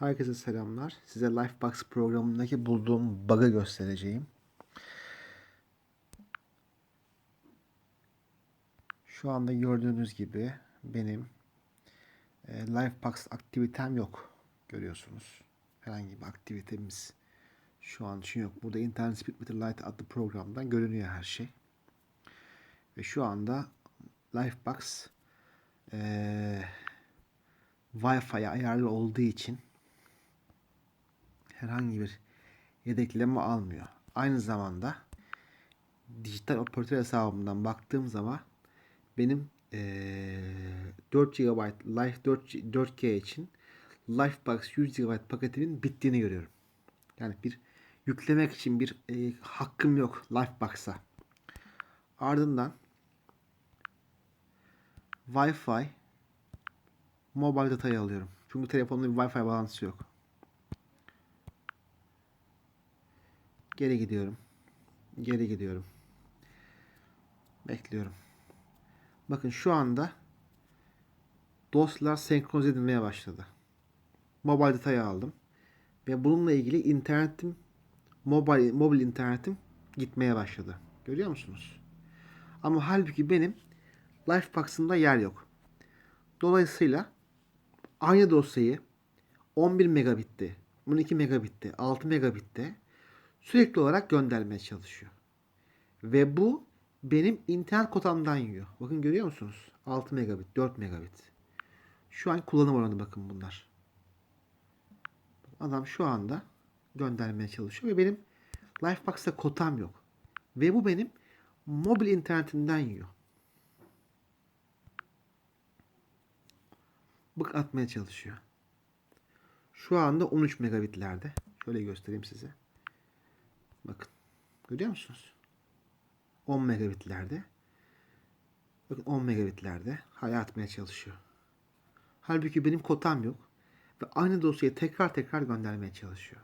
Herkese selamlar. Size Lifebox programındaki bulduğum bug'ı göstereceğim. Şu anda gördüğünüz gibi benim e, Lifebox aktivitem yok. Görüyorsunuz. Herhangi bir aktivitemiz şu an için yok. Burada Internet Speed Meter Lite adlı programdan görünüyor her şey. Ve şu anda Lifebox e, Wi-Fi'ye ayarlı olduğu için herhangi bir yedekleme almıyor. Aynı zamanda dijital operatör hesabımdan baktığım zaman benim eee 4 GB Life 4, 4G için Lifebox 100 GB paketimin bittiğini görüyorum. Yani bir yüklemek için bir e, hakkım yok Lifebox'a. Ardından Wi-Fi mobile datayı alıyorum. Çünkü telefonda bir Wi-Fi bağlantısı yok. Geri gidiyorum. Geri gidiyorum. Bekliyorum. Bakın şu anda dosyalar senkronize edilmeye başladı. Mobile datayı aldım. Ve bununla ilgili internetim mobil, mobil internetim gitmeye başladı. Görüyor musunuz? Ama halbuki benim Lifebox'ımda yer yok. Dolayısıyla aynı dosyayı 11 megabitte, 12 megabitte, 6 megabitte sürekli olarak göndermeye çalışıyor. Ve bu benim internet kotamdan yiyor. Bakın görüyor musunuz? 6 megabit, 4 megabit. Şu an kullanım oranı bakın bunlar. Adam şu anda göndermeye çalışıyor ve benim Lifebox'ta kotam yok. Ve bu benim mobil internetimden yiyor. Bık atmaya çalışıyor. Şu anda 13 megabitlerde. Şöyle göstereyim size. Bakın. Görüyor musunuz? 10 megabitlerde. Bakın 10 megabitlerde hala atmaya çalışıyor. Halbuki benim kotam yok. Ve aynı dosyayı tekrar tekrar göndermeye çalışıyor.